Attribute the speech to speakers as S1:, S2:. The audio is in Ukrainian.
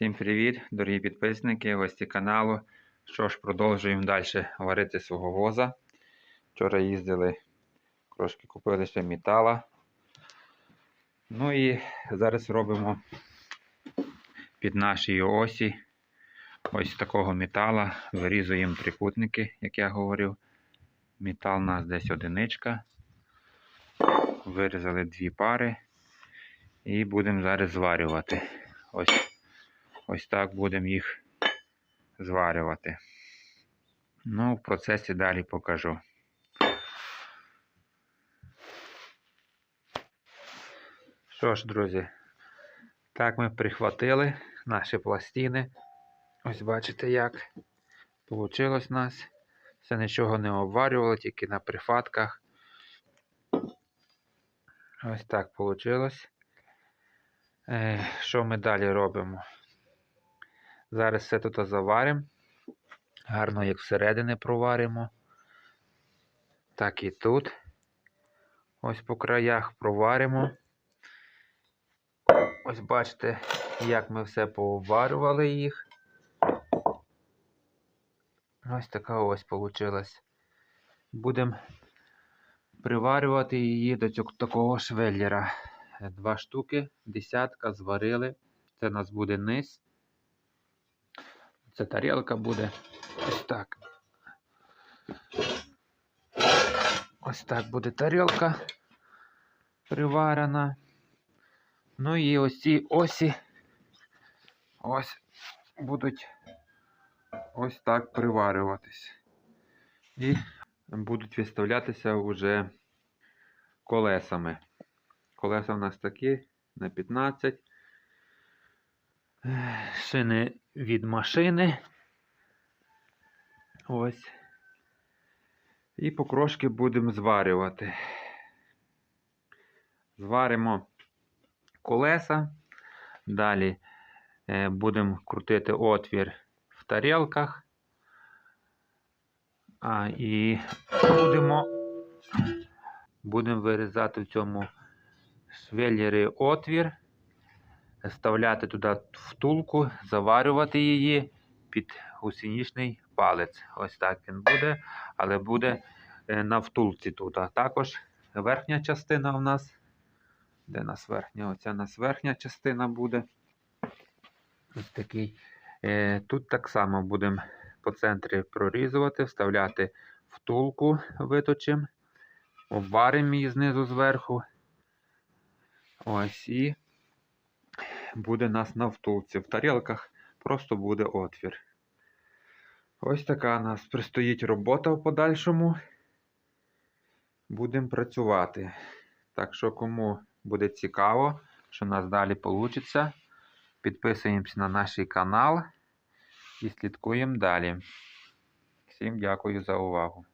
S1: Всім привіт, дорогі підписники, гості каналу. Що ж, продовжуємо далі варити свого воза. Вчора їздили, трошки купили ще метала. Ну і зараз робимо під наші осі ось такого метала. Вирізуємо трикутники, як я говорив. Метал у нас десь одиничка. Вирізали дві пари і будемо зараз зварювати. Ось. Ось так будемо їх зварювати. Ну, в процесі далі покажу. Що ж, друзі, так ми прихватили наші пластини. Ось бачите, як вийшло у нас. Все нічого не обварювало, тільки на прихватках. Ось так вийшло. Що ми далі робимо? Зараз все тут заваримо. Гарно як всередини проваримо. Так і тут. Ось по краях проваримо. Ось бачите, як ми все пообварювали їх. Ось така ось вийшла. Будемо приварювати її до цього такого швеллера. Два штуки, десятка зварили. Це у нас буде низ. Це тарілка буде ось так. Ось так буде тарілка приварена. Ну і ось ці осі ось будуть ось так приварюватись. І будуть виставлятися вже колесами. Колеса в нас такі на 15. Шини від машини. Ось. І покрошки будемо зварювати. Зваримо колеса. Далі е, будемо крутити отвір в тарілках. А, і будемо будемо вирізати в цьому швеллері отвір вставляти туди втулку, заварювати її під гусеничний палець. Ось так він буде, але буде е, на втулці тут. А також верхня частина у нас. Де нас верхня? Оця нас верхня частина буде. Ось такий. Е, тут так само будемо по центрі прорізувати, вставляти втулку виточимо, обваримо її знизу зверху. Ось і буде нас на втулці. В тарілках просто буде отвір. Ось така у нас пристоїть робота в подальшому. Будемо працювати. Так що, кому буде цікаво, що нас далі вийде, підписуємося на наш канал і слідкуємо далі. Всім дякую за увагу.